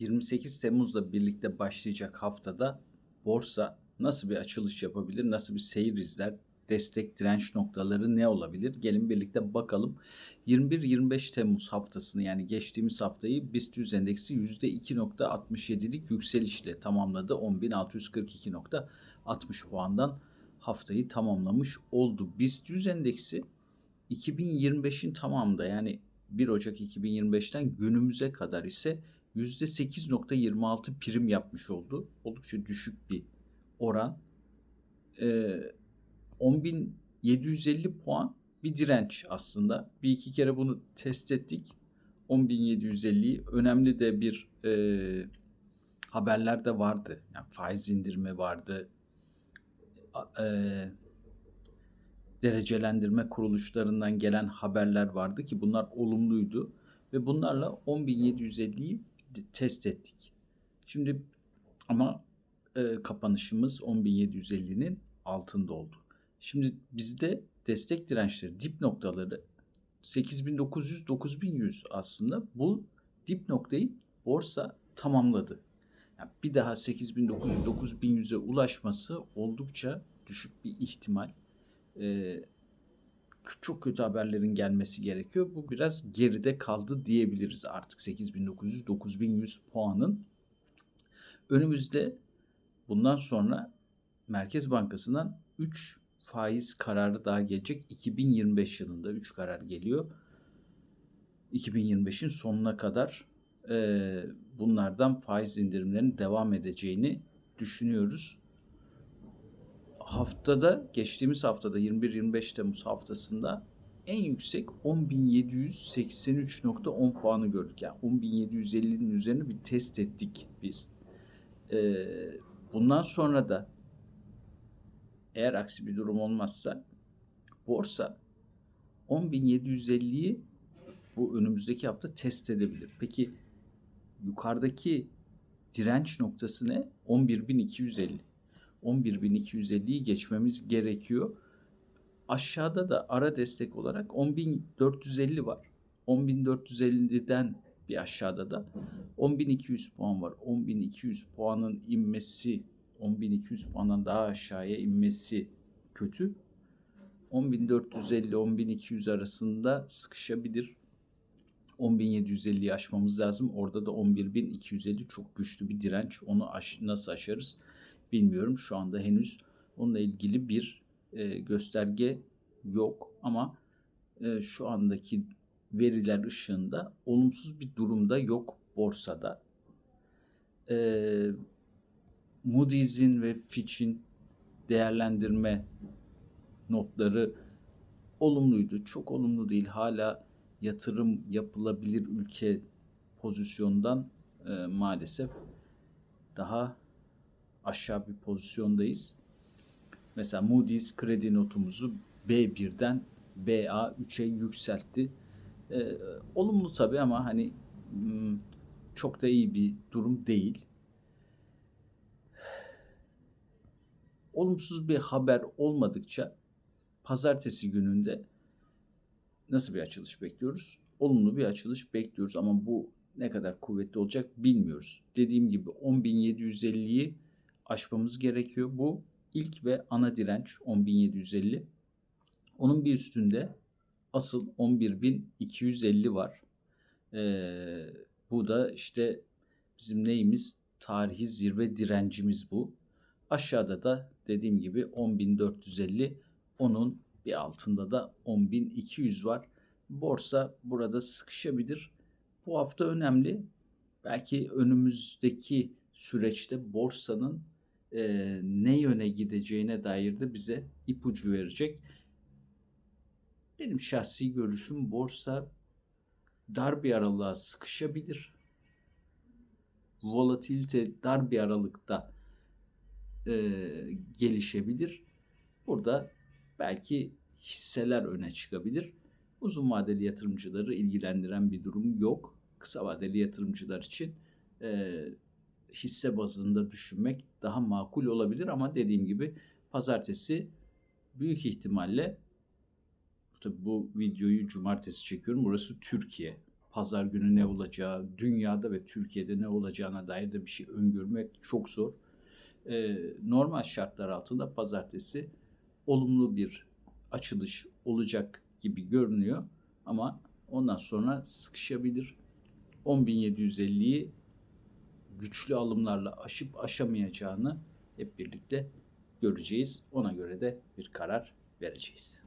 28 Temmuz'la birlikte başlayacak haftada borsa nasıl bir açılış yapabilir, nasıl bir seyir izler, destek direnç noktaları ne olabilir? Gelin birlikte bakalım. 21-25 Temmuz haftasını yani geçtiğimiz haftayı BIST 100 endeksi %2.67'lik yükselişle tamamladı. 10.642.60 puandan haftayı tamamlamış oldu. BIST 100 endeksi 2025'in tamamında yani 1 Ocak 2025'ten günümüze kadar ise %8.26 prim yapmış oldu. Oldukça düşük bir oran. Ee, 10.750 puan bir direnç aslında. Bir iki kere bunu test ettik. 10.750'yi önemli de bir e, haberler de vardı. Yani faiz indirme vardı. E, derecelendirme kuruluşlarından gelen haberler vardı ki bunlar olumluydu ve bunlarla 10.750'yi de- test ettik. Şimdi ama e, kapanışımız 10.750'nin altında oldu. Şimdi bizde destek dirençleri, dip noktaları 8900-9100 aslında bu dip noktayı borsa tamamladı. Yani bir daha 8900-9100'e ulaşması oldukça düşük bir ihtimal. Ee, çok kötü haberlerin gelmesi gerekiyor. Bu biraz geride kaldı diyebiliriz artık 8900-9100 puanın. Önümüzde bundan sonra Merkez Bankası'ndan 3 faiz kararı daha gelecek. 2025 yılında 3 karar geliyor. 2025'in sonuna kadar e, bunlardan faiz indirimlerinin devam edeceğini düşünüyoruz. Haftada, geçtiğimiz haftada 21-25 Temmuz haftasında en yüksek 10.783.10 puanı gördük. Yani 10.750'nin üzerine bir test ettik biz. E, bundan sonra da eğer aksi bir durum olmazsa borsa 10.750'yi bu önümüzdeki hafta test edebilir. Peki yukarıdaki direnç noktası ne? 11.250. 11.250'yi geçmemiz gerekiyor. Aşağıda da ara destek olarak 10.450 var. 10.450'den bir aşağıda da 10.200 puan var. 10.200 puanın inmesi 10.200 puandan daha aşağıya inmesi kötü. 10.450-10.200 arasında sıkışabilir. 10.750'yi aşmamız lazım. Orada da 11.250 çok güçlü bir direnç. Onu aş nasıl aşarız bilmiyorum. Şu anda henüz onunla ilgili bir e, gösterge yok. Ama e, şu andaki veriler ışığında olumsuz bir durumda yok borsada. Eee Moody's'in ve Fitch'in değerlendirme notları olumluydu. Çok olumlu değil. Hala yatırım yapılabilir ülke pozisyondan e, maalesef daha aşağı bir pozisyondayız. Mesela Moody's kredi notumuzu B1'den BA3'e yükseltti. E, olumlu tabii ama hani hmm, çok da iyi bir durum değil. olumsuz bir haber olmadıkça pazartesi gününde nasıl bir açılış bekliyoruz? Olumlu bir açılış bekliyoruz ama bu ne kadar kuvvetli olacak bilmiyoruz. Dediğim gibi 10.750'yi aşmamız gerekiyor. Bu ilk ve ana direnç 10.750. Onun bir üstünde asıl 11.250 var. Ee, bu da işte bizim neyimiz? Tarihi zirve direncimiz bu. Aşağıda da dediğim gibi 10.450 onun bir altında da 10.200 var. Borsa burada sıkışabilir. Bu hafta önemli. Belki önümüzdeki süreçte borsanın e, ne yöne gideceğine dair de bize ipucu verecek. Benim şahsi görüşüm borsa dar bir aralığa sıkışabilir. Volatilite dar bir aralıkta e, gelişebilir. Burada belki hisseler öne çıkabilir. Uzun vadeli yatırımcıları ilgilendiren bir durum yok. Kısa vadeli yatırımcılar için e, hisse bazında düşünmek daha makul olabilir ama dediğim gibi pazartesi büyük ihtimalle tabii bu videoyu cumartesi çekiyorum. Burası Türkiye. pazar günü ne olacağı, dünyada ve Türkiye'de ne olacağına dair de bir şey öngörmek çok zor. Ee, normal şartlar altında pazartesi olumlu bir açılış olacak gibi görünüyor ama ondan sonra sıkışabilir. 10.750'yi güçlü alımlarla aşıp aşamayacağını hep birlikte göreceğiz. Ona göre de bir karar vereceğiz.